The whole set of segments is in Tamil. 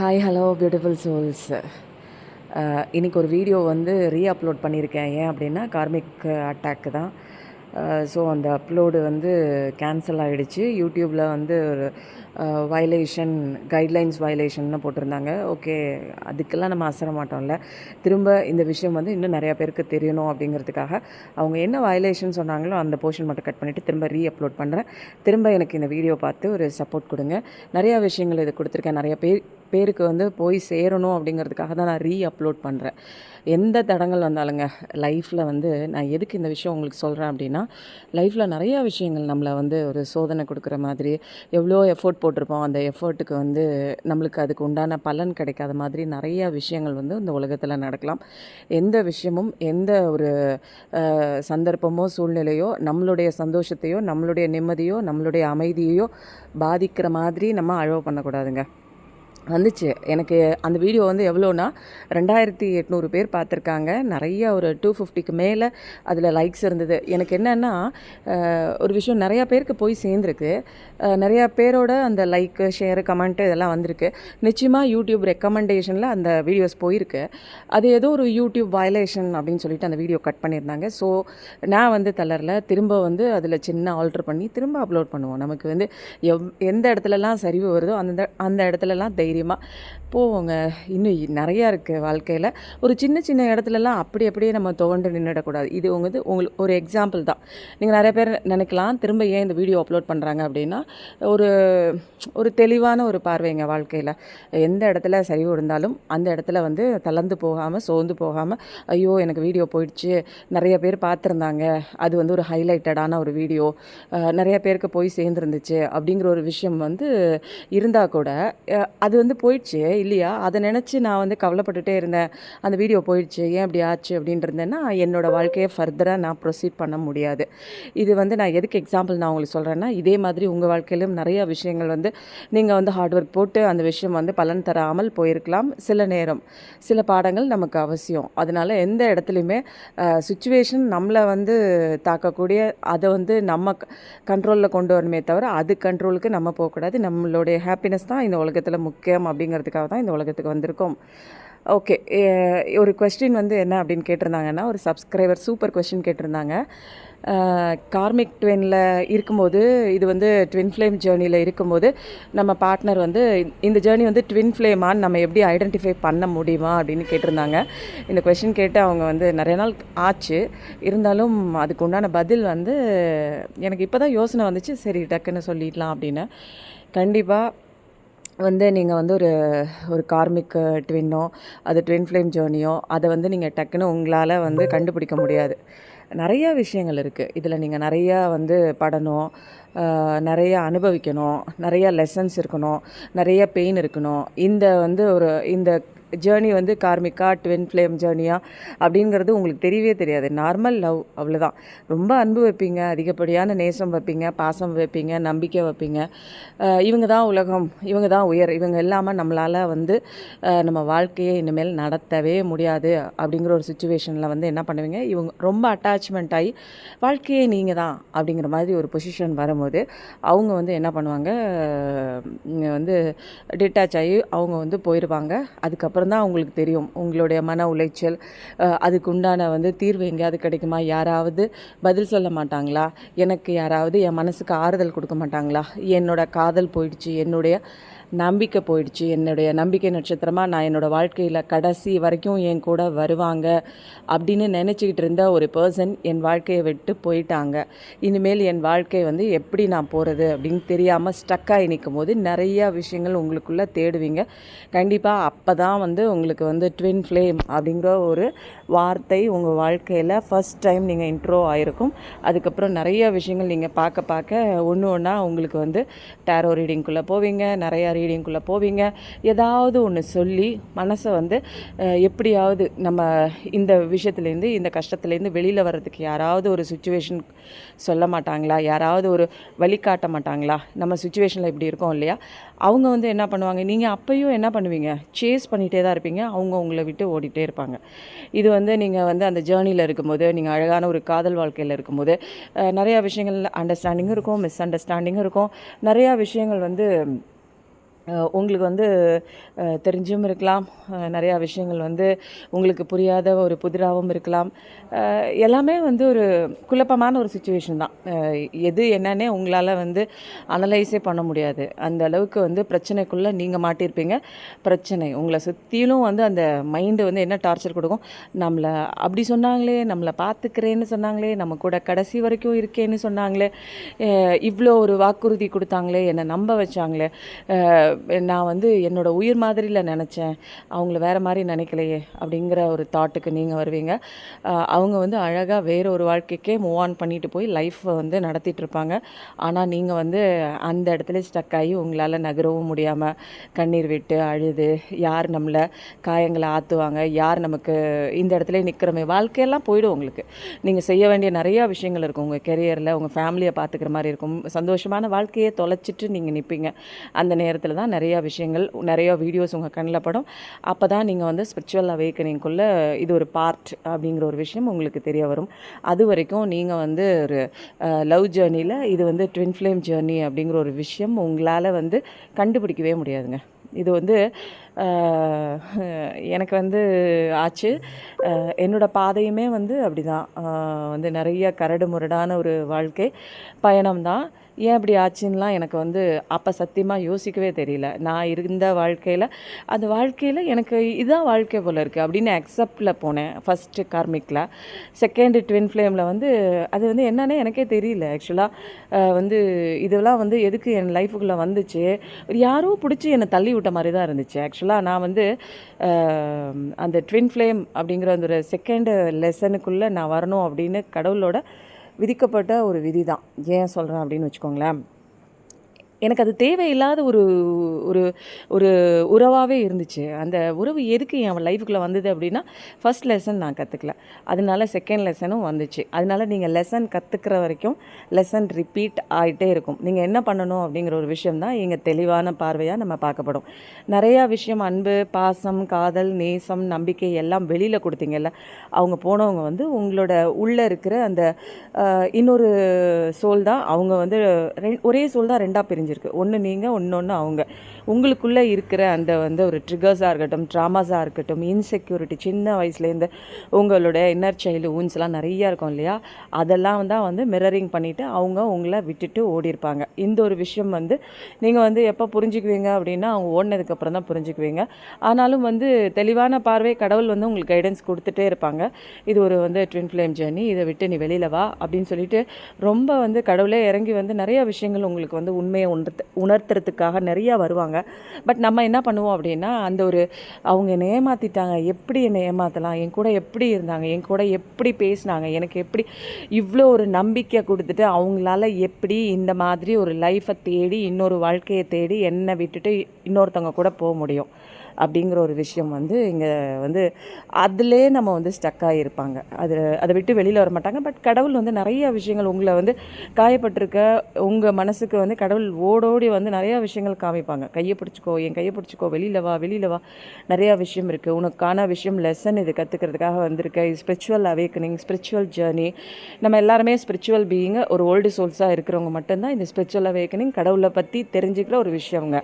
ஹாய் ஹலோ பியூட்டிஃபுல் சோல்ஸ் இன்றைக்கி ஒரு வீடியோ வந்து ரீ அப்லோட் பண்ணியிருக்கேன். ஏன் அப்படின்னா கார்மிக் அட்டாக்கு தான். Uh, ஸோ அந்த அப்லோடு வந்து கேன்சல் ஆகிடுச்சு யூடியூப்பில் வந்து ஒரு வயலேஷன் கைட்லைன்ஸ் வயலேஷன்னு போட்டிருந்தாங்க. ஓகே அதுக்கெல்லாம் நம்ம அசர மாட்டோம்ல. திரும்ப இந்த விஷயம் வந்து இன்னும் நிறையா பேருக்கு தெரியணும் அப்படிங்கிறதுக்காக அவங்க என்ன வயலேஷன் சொன்னாங்களோ அந்த போர்ஷன் மட்டும் கட் பண்ணிவிட்டு திரும்ப ரீ அப்லோட் பண்ணுறேன் திரும்ப எனக்கு இந்த வீடியோ பார்த்து ஒரு சப்போர்ட் கொடுங்க. நிறையா விஷயங்கள் இது கொடுத்துருக்கேன். நிறைய பேர் பேருக்கு வந்து போய் சேரணும் அப்படிங்கிறதுக்காக தான் நான் ரீ அப்லோட் பண்ணுறேன் எந்த தடங்கள் வந்தாலுங்க லைஃப்பில் வந்து நான் எதுக்கு இந்த விஷயம் உங்களுக்கு சொல்கிறேன் அப்படின்னா லைஃப்பில் நிறையா விஷயங்கள் நம்மளை வந்து ஒரு சோதனை கொடுக்குற மாதிரி எவ்வளோ எஃபோர்ட் போட்டிருப்போம் அந்த எஃபர்ட்டுக்கு வந்து நம்மளுக்கு அதுக்கு உண்டான பலன் கிடைக்காத மாதிரி நிறையா விஷயங்கள் வந்து இந்த உலகத்தில் நடக்கலாம். எந்த விஷயமும் எந்த ஒரு சந்தர்ப்பமோ சூழ்நிலையோ நம்மளுடைய சந்தோஷத்தையோ நம்மளுடைய நிம்மதியோ நம்மளுடைய அமைதியையோ பாதிக்கிற மாதிரி நம்ம அழவு பண்ணக்கூடாதுங்க. வந்துச்சு. எனக்கு அந்த வீடியோ வந்து எவ்வளோன்னா ரெண்டாயிரத்தி எட்நூறு பேர் பார்த்துருக்காங்க. நிறைய ஒரு டூ ஃபிஃப்டிக்கு மேலே அதில் லைக்ஸ் இருந்தது. எனக்கு என்னென்னா ஒரு விஷயம் நிறையா பேருக்கு போய் சேர்ந்துருக்கு. நிறையா பேரோட அந்த லைக்கு ஷேரு கமெண்ட்டு இதெல்லாம் வந்திருக்கு. நிச்சயமாக யூடியூப் ரெக்கமெண்டேஷனில் அந்த வீடியோஸ் போயிருக்கு. அது ஏதோ ஒரு யூடியூப் வயலேஷன் அப்படின்னு சொல்லிட்டு அந்த வீடியோ கட் பண்ணியிருந்தாங்க. ஸோ நான் வந்து தளரில். திரும்ப வந்து அதில் சின்ன ஆல்ட்ரு பண்ணி திரும்ப அப்லோட் பண்ணுவோம். நமக்கு வந்து எவ் எந்த இடத்துலலாம் சரிவு வருதோ அந்த அந்த இடத்துலலாம் தைரியம் ટીવીમાં போவோங்க இன்னும் நிறையா இருக்குது வாழ்க்கையில். ஒரு சின்ன சின்ன இடத்துலலாம் அப்படி அப்படியே நம்ம துவண்டு நின்றுடக்கூடாது இது வந்து உங்களுக்கு ஒரு எக்ஸாம்பிள் தான். நீங்கள் நிறைய பேர் நினைக்கலாம் திரும்ப ஏன் இந்த வீடியோ அப்லோட் பண்ணுறாங்க அப்படின்னா ஒரு ஒரு தெளிவான ஒரு பார்வைங்க வாழ்க்கையில். எந்த இடத்துல சரிவு இருந்தாலும் அந்த இடத்துல வந்து தளர்ந்து போகாமல் சோர்ந்து போகாமல் ஐயோ எனக்கு வீடியோ போயிடுச்சு நிறைய பேர் பார்த்துருந்தாங்க அது வந்து ஒரு ஹைலைட்டடான ஒரு வீடியோ நிறைய பேருக்கு போய் சேர்ந்துருந்துச்சு அப்படிங்கிற ஒரு விஷயம் வந்து இருந்தால் கூட அது வந்து போயிடுச்சு. இல்லையா? அதை நினச்சி நான் வந்து கவலைப்பட்டுட்டே இருந்தேன். அந்த வீடியோ போயிடுச்சு. ஏன் இப்படி ஆச்சு அப்படின்ட்டு இருந்தேன்னா என்னோடய வாழ்க்கையை ஃபர்தராக நான் ப்ரொசீட் பண்ண முடியாது. இது வந்து நான் எதுக்கு எக்ஸாம்பிள் நான் உங்களுக்கு சொல்கிறேன்னா இதே மாதிரி உங்கள் வாழ்க்கையிலும் நிறையா விஷயங்கள் வந்து நீங்கள் வந்து ஹார்ட் ஒர்க் போட்டு அந்த விஷயம் வந்து பலன் தராமல் போயிருக்கலாம். சில நேரம் சில பாடங்கள் நமக்கு அவசியம். அதனால் எந்த இடத்துலையுமே சுச்சுவேஷன் நம்மளை வந்து தாக்கக்கூடிய அதை வந்து நம்ம கண்ட்ரோலில் கொண்டு வரணுமே தவிர அது கண்ட்ரோலுக்கு நம்ம போகக்கூடாது. நம்மளுடைய ஹாப்பினஸ் தான் இந்த உலகத்தில் முக்கியம் அப்படிங்கிறதுக்காக தான் இந்த உலகத்துக்கு வந்திருக்கோம். ஓகே ஒரு கொஸ்டின் வந்து என்ன அப்படின்னு கேட்டிருந்தாங்கன்னா ஒரு சப்ஸ்கிரைபர் சூப்பர் கொஸ்டின் கேட்டிருந்தாங்க. கார்மிக் ட்வினில் இருக்கும்போது இது வந்து ட்வின் ஃப்ளேம் ஜேர்னியில் இருக்கும்போது நம்ம பார்ட்னர் வந்து இந்த ஜேர்னி வந்து ட்வின் ஃப்ளேமான்னு நம்ம எப்படி ஐடென்டிஃபை பண்ண முடியுமா அப்படின்னு கேட்டிருந்தாங்க. இந்த கொஸ்டின் கேட்டு அவங்க வந்து நிறைய நாள் ஆச்சு. இருந்தாலும் அதுக்கு உண்டான பதில் வந்து எனக்கு இப்போ தான் யோசனை வந்துச்சு. சரி டக்குன்னு சொல்லிடலாம் அப்படின்னு. கண்டிப்பாக வந்து நீங்கள் வந்து ஒரு ஒரு கார்மிக் ட்வின்னோ அது ட்வின் ஃப்ளேம் ஜேர்னியோ அதை வந்து நீங்கள் டக்குன்னு உங்களால் வந்து கண்டுபிடிக்க முடியாது. நிறைய விஷயங்கள் இருக்குது இதில் நீங்கள் நிறையா வந்து படணும் நிறைய அனுபவிக்கணும் நிறையா லெசன்ஸ் இருக்கணும் நிறைய பெயின் இருக்கணும். இந்த வந்து ஒரு இந்த ஜேர்னி வந்து கார்மிக்கா ட்வின் ஃப்ளேம் ஜேர்னியா அப்படிங்கிறது உங்களுக்கு தெரியவே தெரியாது. நார்மல் லவ் அவ்வளோதான் ரொம்ப அன்பு வைப்பீங்க அதிகப்படியான நேசம் வைப்பீங்க பாசம் வைப்பீங்க நம்பிக்கை வைப்பீங்க. இவங்க தான் உலகம் இவங்க தான் உயர் இவங்க இல்லாமல் நம்மளால் வந்து நம்ம வாழ்க்கையை இனிமேல் நடத்தவே முடியாது அப்படிங்கிற ஒரு சுச்சுவேஷனில் வந்து என்ன பண்ணுவீங்க? இவங்க ரொம்ப அட்டாச்மெண்ட் ஆகி வாழ்க்கையே நீங்கள் தான் அப்படிங்கிற மாதிரி ஒரு பொசிஷன் வரும்போது அவங்க வந்து என்ன பண்ணுவாங்க? வந்து டிட்டாச் ஆகி அவங்க வந்து போயிடுவாங்க அதுக்கப்புறம் தான் அவங்களுக்கு தெரியும். உங்களுடைய மன உளைச்சல் அதுக்குண்டான வந்து தீர்வு எங்கேயாவது கிடைக்குமா? யாராவது பதில் சொல்ல மாட்டாங்களா? எனக்கு யாராவது என் மனசுக்கு ஆறுதல் கொடுக்க மாட்டாங்களா? என்னோட காதல் போயிடுச்சு. என்னுடைய நம்பிக்கை போயிடுச்சு. என்னுடைய நம்பிக்கை நட்சத்திரமாக நான் என்னோடய வாழ்க்கையில் கடைசி வரைக்கும் என் கூட வருவாங்க அப்படின்னு நினச்சிக்கிட்டு இருந்த ஒரு பர்சன் என் வாழ்க்கையை விட்டு போயிட்டாங்க. இனிமேல் என் வாழ்க்கை வந்து எப்படி நான் போகிறது அப்படின்னு தெரியாமல் ஸ்டக்காகி நிற்கும் போது நிறையா விஷயங்கள் உங்களுக்குள்ளே தேடுவீங்க. கண்டிப்பாக அப்போ தான் வந்து உங்களுக்கு வந்து ட்வின் ஃப்ளேம் அப்படிங்கிற ஒரு வார்த்தை உங்கள் வாழ்க்கையில் ஃபஸ்ட் டைம் நீங்கள் இன்ட்ரோ ஆகிருக்கும் அதுக்கப்புறம் நிறைய விஷயங்கள் நீங்கள் பார்க்க பார்க்க ஒன்று ஒன்றா உங்களுக்கு வந்து டேரோ ரீடிங்குள்ளே போவீங்க நிறையா ரீடிங்குள்ளே போவீங்க. ஏதாவது ஒன்று சொல்லி மனசை வந்து எப்படியாவது நம்ம இந்த விஷயத்துலேருந்து இந்த கஷ்டத்துலேருந்து வெளியில் வர்றதுக்கு யாராவது ஒரு சுச்சுவேஷன் சொல்ல மாட்டாங்களா? யாராவது ஒரு வழிகாட்ட மாட்டாங்களா? நம்ம சுச்சுவேஷனில் இப்படி இருக்கோம் இல்லையா? அவங்க வந்து என்ன பண்ணுவாங்க நீங்கள் அப்பையும் என்ன பண்ணுவீங்க? சேஸ் பண்ணிகிட்டே தான் இருப்பீங்க. அவங்க உங்களை விட்டு ஓடிட்டே இருப்பாங்க. இது வந்து நீங்கள் வந்து அந்த ஜேர்னியில் இருக்கும்போது நீங்கள் அழகான ஒரு காதல் வாழ்க்கையில் இருக்கும்போது நிறையா விஷயங்கள் அண்டர்ஸ்டாண்டிங்கும் இருக்கும் மிஸ் அண்டர்ஸ்டாண்டிங்கும் இருக்கும். நிறையா விஷயங்கள் வந்து உங்களுக்கு வந்து தெரிஞ்சும் இருக்கலாம். நிறையா விஷயங்கள் வந்து உங்களுக்கு புரியாத ஒரு புதிராகவும் இருக்கலாம். எல்லாமே வந்து ஒரு குழப்பமான ஒரு சுச்சுவேஷன் தான். எது என்னன்னே உங்களால் வந்து அனலைஸே பண்ண முடியாது. அந்த அளவுக்கு வந்து பிரச்சனைக்குள்ளே நீங்கள் மாட்டியிருப்பீங்க பிரச்சனை உங்களை சுற்றிலும் வந்து அந்த மைண்டு வந்து என்ன டார்ச்சர் கொடுக்கும்? நம்மளை அப்படி சொன்னாங்களே நம்மளை பார்த்துக்கிறேன்னு சொன்னாங்களே நம்ம கூட கடைசி வரைக்கும் இருக்கேன்னு சொன்னாங்களே இவ்வளோ ஒரு வாக்குறுதி கொடுத்தாங்களே என்னை நம்ப வச்சாங்களே நான் வந்து என்னோடய உயிர் மாதிரியில் நினச்சேன். அவங்கள வேறு மாதிரி நினைக்கலையே அப்படிங்கிற ஒரு தாட்டுக்கு நீங்கள் வருவீங்க. அவங்க வந்து அழகாக வேறு ஒரு வாழ்க்கைக்கே மூவ் ஆன் பண்ணிட்டு போய் லைஃப்பை வந்து நடத்திட்டு இருப்பாங்க. ஆனால் நீங்கள் வந்து அந்த இடத்துல ஸ்டக் ஆகி உங்களால் நகரவும் முடியாமல் கண்ணீர் விட்டு அழுது யார் நம்மளை காயங்களை ஆற்றுவாங்க யார் நமக்கு இந்த இடத்துல நிற்கிறோமே வாழ்க்கையெல்லாம் போயிடும் உங்களுக்கு. நீங்கள் செய்ய வேண்டிய நிறையா விஷயங்கள் இருக்கும். உங்கள் கெரியரில் உங்கள் ஃபேமிலியை பார்த்துக்கிற மாதிரி இருக்கும். சந்தோஷமான வாழ்க்கையை தொலைச்சிட்டு நீங்கள் நிற்பீங்க அந்த நேரத்தில் தான் நிறையா விஷயங்கள் நிறையா வீடியோஸ் உங்கள் கண்ணில் படும். அப்போ தான் நீங்கள் வந்து ஸ்பிரிச்சுவல் அவேக்கனிங்குள்ளே இது ஒரு பார்ட் அப்படிங்கிற ஒரு விஷயம் உங்களுக்கு தெரிய வரும். அது வரைக்கும் நீங்கள் வந்து ஒரு லவ் ஜேர்னியில் இது வந்து ட்வின் ஃப்ளேம் ஜேர்னி அப்படிங்கிற ஒரு விஷயம் உங்களால் வந்து கண்டுபிடிக்கவே முடியாதுங்க. இது வந்து எனக்கு வந்து ஆச்சு. என்னோடய பாதையுமே வந்து அப்படி தான் வந்து நிறைய கரடு முரடான ஒரு வாழ்க்கை பயணம் தான் ஏன் இப்படி ஆச்சுன்னெலாம் எனக்கு வந்து அப்போ சத்தியமாக யோசிக்கவே தெரியல. நான் இருந்த வாழ்க்கையில் அந்த வாழ்க்கையில் எனக்கு இதுதான் வாழ்க்கை போல் இருக்குது அப்படின்னு அக்செப்டில் போனேன் ஃபஸ்ட்டு கார்மிக்கில் செகண்டு ட்வின் ஃப்ளேமில் வந்து அது வந்து என்னன்னே எனக்கே தெரியல ஆக்சுவலாக வந்து இதெல்லாம் வந்து எதுக்கு என் லைஃபுக்குள்ளே வந்துச்சு? யாரோ பிடிச்சி என்னை தள்ளி விட்ட மாதிரி தான் இருந்துச்சு ஆக்சுவலாக நான் வந்து அந்த ட்வின் ஃப்ளேம் அப்படிங்கிற அந்த ஒரு செகண்டு லெசனுக்குள்ளே நான் வரணும் அப்படின்னு கடவுளோட விதிக்கப்பட்ட ஒரு விதி தான் ஏன் சொல்கிறேன் அப்படின்னு வச்சுக்கோங்களேன். எனக்கு அது தேவையில்லாத ஒரு ஒரு ஒரு உறவாகவே இருந்துச்சு. அந்த உறவு எதுக்கு என் லைஃபுக்குள்ளே வந்தது அப்படின்னா ஃபஸ்ட் லெசன் நான் கற்றுக்கல அதனால செகண்ட் லெசனும் வந்துச்சு. அதனால நீங்கள் லெசன் கற்றுக்கிற வரைக்கும் லெசன் ரிப்பீட் ஆகிட்டே இருக்கும். நீங்கள் என்ன பண்ணணும் அப்படிங்கிற ஒரு விஷயம் தான் இங்கே தெளிவான பார்வையாக நம்ம பார்க்கப்படும். நிறையா விஷயம் அன்பு பாசம் காதல் நேசம் நம்பிக்கை எல்லாம் வெளியில் கொடுத்தீங்கல்ல அவங்க போனவங்க வந்து உங்களோட உள்ளே இருக்கிற அந்த இன்னொரு சோல் தான். அவங்க வந்து ஒரே சோல் தான் ரெண்டாக பிரிஞ்சு அமைஞ்சிருக்கு ஒன்று நீங்கள் ஒன்று அவங்க. உங்களுக்குள்ளே இருக்கிற அந்த வந்து ஒரு ட்ரிகர்ஸாக இருக்கட்டும் ட்ராமாஸாக இருக்கட்டும் இன்செக்யூரிட்டி சின்ன வயசுலேருந்து உங்களோட இன்னர் சைல்டு ஊன்ஸ்லாம் நிறையா இருக்கும் இல்லையா? அதெல்லாம் தான் வந்து மிரரிங் பண்ணிவிட்டு அவங்க உங்களை விட்டுட்டு ஓடிருப்பாங்க இந்த ஒரு விஷயம் வந்து நீங்கள் வந்து எப்போ புரிஞ்சுக்குவீங்க அப்படின்னா அவங்க ஓடினதுக்கப்புறம் தான் புரிஞ்சுக்குவீங்க. ஆனாலும் வந்து தெளிவான பார்வை கடவுள் வந்து உங்களுக்கு கைடன்ஸ் கொடுத்துட்டே இருப்பாங்க. இது ஒரு வந்து ட்வின் ஃப்ளேம் ஜேர்னி இதை விட்டு நீ வெளியில் வா அப்படின்னு சொல்லிட்டு ரொம்ப வந்து கடவுளே இறங்கி வந்து நிறைய விஷயங்கள் உங்களுக்கு வந்து உண்மையை உணர்த்து உணர்த்துறதுக்காக நிறையா வருவாங்க. பட் நம்ம என்ன பண்ணுவோம் அப்படின்னா அந்த ஒரு அவங்க என்னை ஏமாற்றிட்டாங்க எப்படி என்னை ஏமாற்றலாம் என் கூட எப்படி இருந்தாங்க என் கூட எப்படி பேசினாங்க எனக்கு எப்படி இவ்வளோ ஒரு நம்பிக்கை கொடுத்துட்டு அவங்களால எப்படி இந்த மாதிரி ஒரு லைஃப்பை தேடி இன்னொரு வாழ்க்கையை தேடி என்னை விட்டுட்டு இன்னொருத்தவங்க கூட போக முடியும். அப்படிங்கிற ஒரு விஷயம் வந்து இங்கே வந்து அதிலே நம்ம வந்து ஸ்டக்காக ஆகியிருப்பாங்க அது அதை விட்டு வெளியில் வர மாட்டாங்க. பட் கடவுள் வந்து நிறைய விஷயங்கள் உங்களை வந்து காயப்பட்டிருக்க உங்கள் மனசுக்கு வந்து கடவுள் ஓடோடி வந்து நிறையா விஷயங்கள் காமிப்பாங்க. கையை பிடிச்சிக்கோ என் கையை பிடிச்சிக்கோ வெளியில் வா வெளியில் வா. நிறையா விஷயம் இருக்குது உனக்கான விஷயம் லெசன் இது கற்றுக்கிறதுக்காக வந்திருக்க. ஸ்பிரிச்சுவல் அவேக்கனிங் ஸ்பிரிச்சுவல் ஜேர்னி நம்ம எல்லாருமே ஸ்பிரிச்சுவல் பீயிங் ஒரு ஓல்டு சோல்ஸாக இருக்கிறவங்க மட்டும்தான் இந்த ஸ்பிரிச்சுவல் அவேக்கனிங் கடவுளை பற்றி தெரிஞ்சுக்கிற ஒரு விஷயங்க.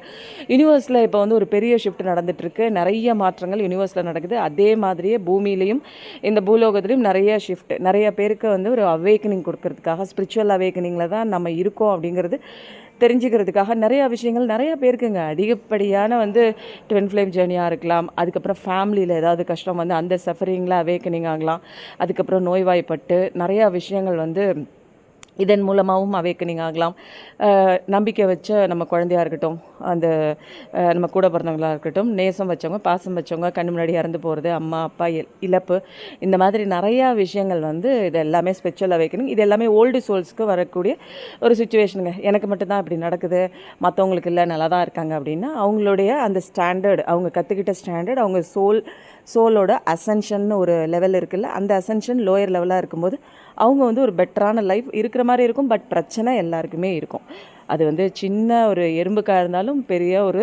யூனிவர்ஸில் இப்போ வந்து ஒரு பெரிய ஷிஃப்ட் போயிட்டுருக்கு நிறைய மாற்றங்கள் யூனிவர்ஸில் நடக்குது. அதே மாதிரியே பூமியிலையும் இந்த பூலோகத்துலேயும் நிறைய ஷிஃப்ட் நிறைய பேருக்கு வந்து ஒரு அவேக்கனிங் கொடுக்கறதுக்காக ஸ்பிரிச்சுவல் அவேக்கனிங்கில் தான் நம்ம இருக்கோம் அப்படிங்கிறது தெரிஞ்சுக்கிறதுக்காக நிறையா விஷயங்கள் நிறைய பேருக்குங்க. அதிகப்படியான வந்து ட்வின் ஃப்ளேம் ஜேர்னியாக இருக்கலாம். அதுக்கப்புறம் ஃபேமிலியில் ஏதாவது கஷ்டம் வந்து அந்த சஃபரிங்கில் அவேக்கனிங் ஆகலாம். அதுக்கப்புறம் நோய்வாய்ப்பட்டு நிறையா விஷயங்கள் வந்து இதன் மூலமாகவும் அவேக்கனிங் ஆகலாம். நம்பிக்கை வச்ச நம்ம குழந்தையாக இருக்கட்டும் அந்த நம்ம கூட பிறந்தவங்களாக இருக்கட்டும் நேசம் வச்சவங்க பாசம் வச்சவங்க கண்ணு முன்னாடி இறந்து போகிறது அம்மா அப்பா இழப்பு இந்த மாதிரி நிறையா விஷயங்கள் வந்து இது எல்லாமே ஸ்பெஷல் அவேக்கனிங் இது எல்லாமே ஓல்டு சோல்ஸ்க்கு வரக்கூடிய ஒரு சுச்சுவேஷனுங்க எனக்கு மட்டும்தான் இப்படி நடக்குது மற்றவங்களுக்கு இல்லை நல்லா தான் இருக்காங்க அப்படின்னா அவங்களுடைய அந்த ஸ்டாண்டர்ட் அவங்க கற்றுக்கிட்ட ஸ்டாண்டர்ட் அவங்க சோல் சோலோட அசென்ஷன் ஒரு லெவல் இருக்குல்ல அந்த அசென்ஷன் லோயர் லெவலாக இருக்கும்போது அவங்க வந்து ஒரு பெட்டரான லைஃப் இருக்கிற மாதிரி இருக்கும் பட் பிரச்சனை எல்லாருக்குமே இருக்கும். அது வந்து சின்ன ஒரு எறும்புக்காக இருந்தாலும் பெரிய ஒரு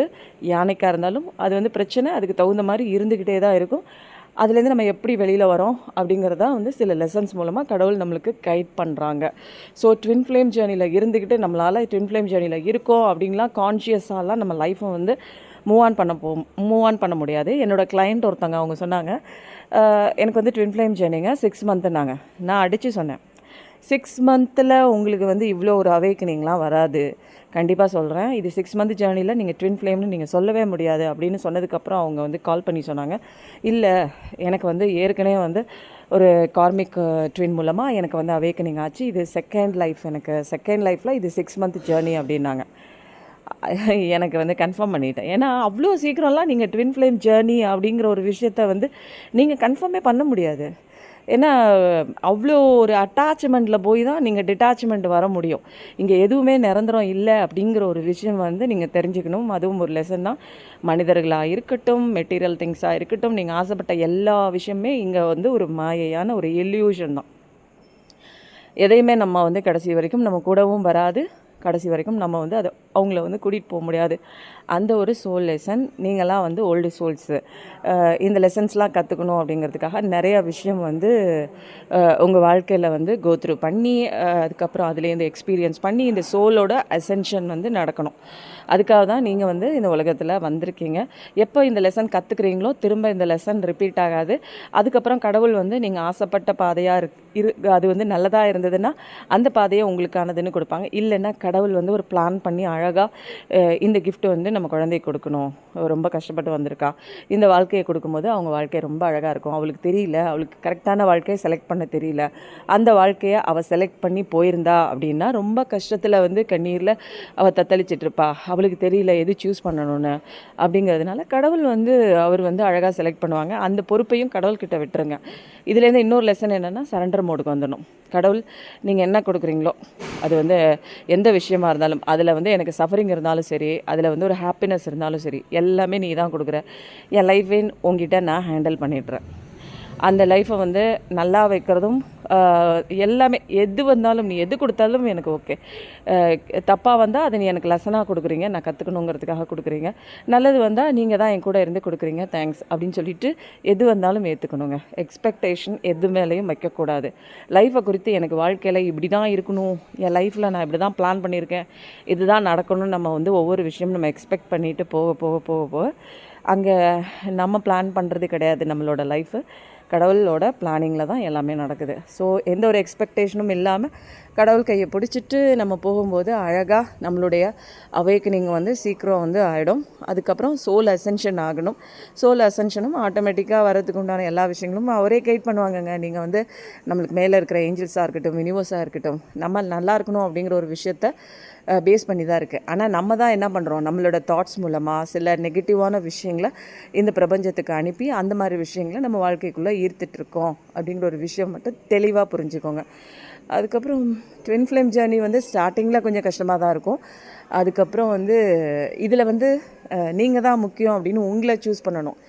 யானைக்காக இருந்தாலும் அது வந்து பிரச்சனை அதுக்கு தகுந்த மாதிரி இருந்துக்கிட்டே தான் இருக்கும். அதுலேருந்து நம்ம எப்படி வெளியில் வரோம் அப்படிங்கிறதா வந்து சில லெசன்ஸ் மூலமாக கடவுள் நம்மளுக்கு கைட் பண்ணுறாங்க ஸோ ட்வின் ஃப்ளேம் ஜேர்னியில் இருந்துக்கிட்டு நம்மளால் ட்வின் ஃப்ளேம் ஜேர்னியில் இருக்கோம் அப்படின்லாம் கான்ஷியஸாலாம் நம்ம லைஃப்பை வந்து மூவ் ஆன் பண்ண போ மூவ் ஆன் பண்ண முடியாது. என்னோடய கிளைண்ட் ஒருத்தவங்க அவங்க சொன்னாங்க எனக்கு வந்து ட்வின் ஃப்ளேம் ஜேர்னிங்க சிக்ஸ் மந்த்துனாங்க நான் அடித்து சொன்னேன். சிக்ஸ் மந்த்தில் உங்களுக்கு வந்து இவ்வளோ ஒரு அவேக்கனிங்லாம் வராது. கண்டிப்பாக சொல்கிறேன் இது சிக்ஸ் மந்த் ஜேர்னியில் நீங்கள் ட்வின் ஃப்ளேம்னு நீங்கள் சொல்லவே முடியாது. அப்படின்னு சொன்னதுக்கப்புறம் அவங்க வந்து கால் பண்ணி சொன்னாங்க. இல்லை எனக்கு வந்து ஏற்கனவே வந்து ஒரு கார்மிக் ட்வின் மூலமாக எனக்கு வந்து அவேக்கனிங் ஆச்சு. இது செகண்ட் லைஃப் எனக்கு செகண்ட் லைஃப்பில் இது சிக்ஸ் மந்த் ஜேர்னி அப்படின்னாங்க. எனக்கு வந்து கன்ஃபார்ம் பண்ணிட்டேன். ஏன்னா அவ்வளோ சீக்கிரம்லாம் நீங்கள் ட்வின் ஃப்ளேம் ஜேர்னி அப்படிங்கிற ஒரு விஷயத்த வந்து நீங்கள் கன்ஃபார்மே பண்ண முடியாது. ஏன்னா அவ்வளோ ஒரு அட்டாச்மெண்ட்டில் போய் தான் நீங்கள் டிட்டாச்மெண்ட் வர முடியும். இங்கே எதுவுமே நிரந்தரம் இல்லை அப்படிங்கிற ஒரு விஷயம் வந்து நீங்கள் தெரிஞ்சுக்கணும். அதுவும் ஒரு லெசன் தான். மனிதர்களாக இருக்கட்டும் மெட்டீரியல் திங்ஸாக இருக்கட்டும் நீங்கள் ஆசைப்பட்ட எல்லா விஷயமே இங்கே வந்து ஒரு மாயையான ஒரு எல்யூஷன் தான். எதையுமே நம்ம வந்து கடைசி வரைக்கும் நம்ம கூடவும் வராது. கடைசி வரைக்கும் நம்ம வந்து அதை அவங்கள வந்து கூட்டிகிட்டு போக முடியாது. அந்த ஒரு சோல் லெசன் நீங்களாம் வந்து ஓல்டு சோல்ஸு இந்த லெசன்ஸ்லாம் கற்றுக்கணும் அப்படிங்கிறதுக்காக நிறைய விஷயம் வந்து உங்கள் வாழ்க்கையில் வந்து கோத்ரூ பண்ணி அதுக்கப்புறம் அதுலேருந்து எக்ஸ்பீரியன்ஸ் பண்ணி இந்த சோலோட அசென்ஷன் வந்து நடக்கணும். அதுக்காக தான் நீங்கள் வந்து இந்த உலகத்தில் வந்திருக்கீங்க. எப்போ இந்த லெசன் கற்றுக்குறீங்களோ திரும்ப இந்த லெசன் ரிப்பீட் ஆகாது. அதுக்கப்புறம் கடவுள் வந்து நீங்கள் ஆசைப்பட்ட பாதையாக இரு இரு அது வந்து நல்லதாக இருந்ததுன்னா அந்த பாதையை உங்களுக்கானதுன்னு கொடுப்பாங்க. இல்லைன்னா கடவுள் வந்து ஒரு பிளான் பண்ணி அழகாக இந்த கிஃப்ட் வந்து நம்ம குழந்தைக்கு கொடுக்கணும். ரொம்ப கஷ்டப்பட்டு வந்திருக்கா. இந்த வாழ்க்கையை கொடுக்கும்போது அவங்க வாழ்க்கை ரொம்ப அழகாக இருக்கும். அவளுக்கு தெரியல. அவளுக்கு கரெக்டான வாழ்க்கையை செலக்ட் பண்ண தெரியல. அந்த வாழ்க்கையை அவள் செலக்ட் பண்ணி போயிருந்தா அப்படின்னா ரொம்ப கஷ்டத்தில் வந்து கண்ணீரில் அவள் தத்தளிச்சிட்ருப்பா அவளுக்கு தெரியல எது சூஸ் பண்ணணும்னு அப்படிங்கிறதுனால கடவுள் வந்து அவர் வந்து அழகாக செலக்ட் பண்ணுவாங்க. அந்த பொறுப்பையும் கடவுள்கிட்ட விட்டுருங்க. இதுலேருந்து இன்னொரு லெசன் என்னென்னா சரண்டர் மோடுக்கு வந்துடணும். கடவுள் நீங்கள் என்ன கொடுக்குறீங்களோ அது வந்து எந்த விஷயமா இருந்தாலும் அதில் வந்து எனக்கு சஃபரிங் இருந்தாலும் சரி அதில் வந்து ஒரு ஹாப்பினஸ் இருந்தாலும் சரி எல்லாமே நீ தான் கொடுக்குற. என் லைஃபே உங்ககிட்ட நான் ஹேண்டில் பண்ணிடுறேன். அந்த லைஃப்பை வந்து நல்லா வைக்கிறதும் எல்லாமே எது வந்தாலும் நீ எது கொடுத்தாலும் எனக்கு ஓகே தப்பாக வந்தால் அதை நீ எனக்கு லெசனாக கொடுக்குறீங்க நான் கற்றுக்கணுங்கிறதுக்காக கொடுக்குறீங்க. நல்லது வந்தால் நீங்கள் தான் என் கூட இருந்து கொடுக்குறீங்க தேங்க்ஸ் அப்படின்னு சொல்லிட்டு எது வந்தாலும் ஏற்றுக்கணுங்க எக்ஸ்பெக்டேஷன் எது மேலேயும் வைக்கக்கூடாது. லைஃப்பை குறித்து எனக்கு வாழ்க்கையில் இப்படி தான் இருக்கணும். என் லைஃப்பில் நான் இப்படி தான் பிளான் பண்ணியிருக்கேன். இதுதான் நடக்கணும்னு நம்ம வந்து ஒவ்வொரு விஷயம் நம்ம எக்ஸ்பெக்ட் பண்ணிட்டு போக போக போக போக அங்கே நம்ம பிளான் பண்ணுறது கிடையாது நம்மளோட லைஃபு கடவுளோட பிளானிங்கில் தான் எல்லாமே நடக்குது. ஸோ எந்த ஒரு எக்ஸ்பெக்டேஷனும் இல்லாமல் கடவுள் கையை பிடிச்சிட்டு நம்ம போகும்போது அழகாக நம்மளுடைய அவேக்கனிங் வந்து சீக்கிரம் வந்து ஆகிடும் அதுக்கப்புறம் சோல் அசென்ஷன் ஆகணும். சோல் அசென்ஷனும் ஆட்டோமேட்டிக்காக வரதுக்கு உண்டான எல்லா விஷயங்களும் அவரே கைட் பண்ணுவாங்கங்க. நீங்கள் வந்து நம்மளுக்கு மேலே இருக்கிற ஏஞ்சல்ஸாக இருக்கட்டும் யூனிவர்ஸாக இருக்கட்டும் நம்ம நல்லா இருக்கணும் அப்படிங்கிற ஒரு விஷயத்த பேஸ் பண்ணி தான் இருக்குது ஆனால் நம்ம தான் என்ன பண்ணுறோம் நம்மளோட தாட்ஸ் மூலமாக சில நெகட்டிவான விஷயங்களை இந்த பிரபஞ்சத்துக்கு அனுப்பி அந்த மாதிரி விஷயங்களை நம்ம வாழ்க்கைக்குள்ளே ஈர்த்துட்ருக்கோம் அப்படிங்கிற ஒரு விஷயம் மட்டும் தெளிவாக புரிஞ்சுக்கோங்க. அதுக்கப்புறம் ட்வின் ஃப்ளேம் ஜேர்னி வந்து ஸ்டார்டிங்கில் கொஞ்சம் கஷ்டமாக தான் இருக்கும். அதுக்கப்புறம் வந்து இதில் வந்து நீங்கள் தான் முக்கியம் அப்படின்னு உங்களை சூஸ் பண்ணணும்.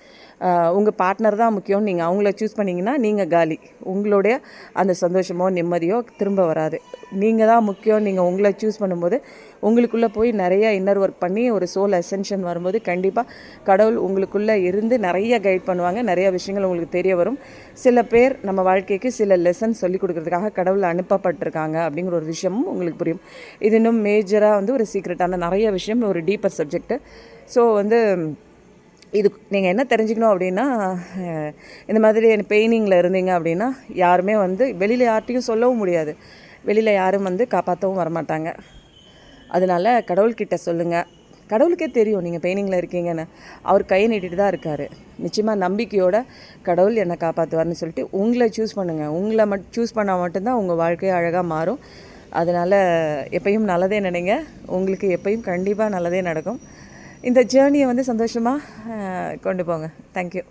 உங்கள் பார்ட்னர் தான் முக்கியம் நீங்கள் அவங்கள சூஸ் பண்ணிங்கன்னா நீங்கள் காலி. உங்களுடைய அந்த சந்தோஷமோ நிம்மதியோ திரும்ப வராது. நீங்கள் தான் முக்கியம் நீங்கள் உங்களை சூஸ் பண்ணும்போது உங்களுக்குள்ளே போய் நிறைய இன்னர் ஒர்க் பண்ணி ஒரு சோல் அசென்ஷன் வரும்போது கண்டிப்பாக கடவுள் உங்களுக்குள்ளே இருந்து நிறைய கைட் பண்ணுவாங்க. நிறைய விஷயங்கள் உங்களுக்கு தெரிய வரும். சில பேர் நம்ம வாழ்க்கைக்கு சில லெசன் சொல்லிக் கொடுக்கறதுக்காக கடவுள் அனுப்பப்பட்டிருக்காங்க அப்படிங்கிற ஒரு விஷயமும் உங்களுக்கு புரியும். இது இன்னும் மேஜராக வந்து ஒரு சீக்ரெட்டான நிறைய விஷயம் ஒரு டீப்பர் சப்ஜெக்ட்டு ஸோ வந்து இது நீங்கள் என்ன தெரிஞ்சுக்கணும் அப்படின்னா இந்த மாதிரி பெயினிங்கில் இருந்தீங்க அப்படின்னா யாருமே வந்து வெளியில் யார்கிட்டையும் சொல்லவும் முடியாது. வெளியில் யாரும் வந்து காப்பாற்றவும் வரமாட்டாங்க. அதனால கடவுள்கிட்ட சொல்லுங்கள் கடவுளுக்கே தெரியும் நீங்கள் பெயினிங்கில் இருக்கீங்கன்னு. அவர் கையை நீட்டிட்டு தான் இருக்கார். நிச்சயமாக நம்பிக்கையோட கடவுள் என்னை காப்பாற்றுவார்னு சொல்லிட்டு உங்களை சூஸ் பண்ணுங்கள் உங்களை மட் சூஸ் பண்ணால் மட்டும்தான் உங்கள் வாழ்க்கை அழகாக மாறும். அதனால் எப்பயும் நல்லதே நினைங்க. உங்களுக்கு எப்பயும் கண்டிப்பாக நல்லதே நடக்கும். இந்த ஜேர்னியை வந்து சந்தோஷமாக கொண்டு போங்க. தேங்க்யூ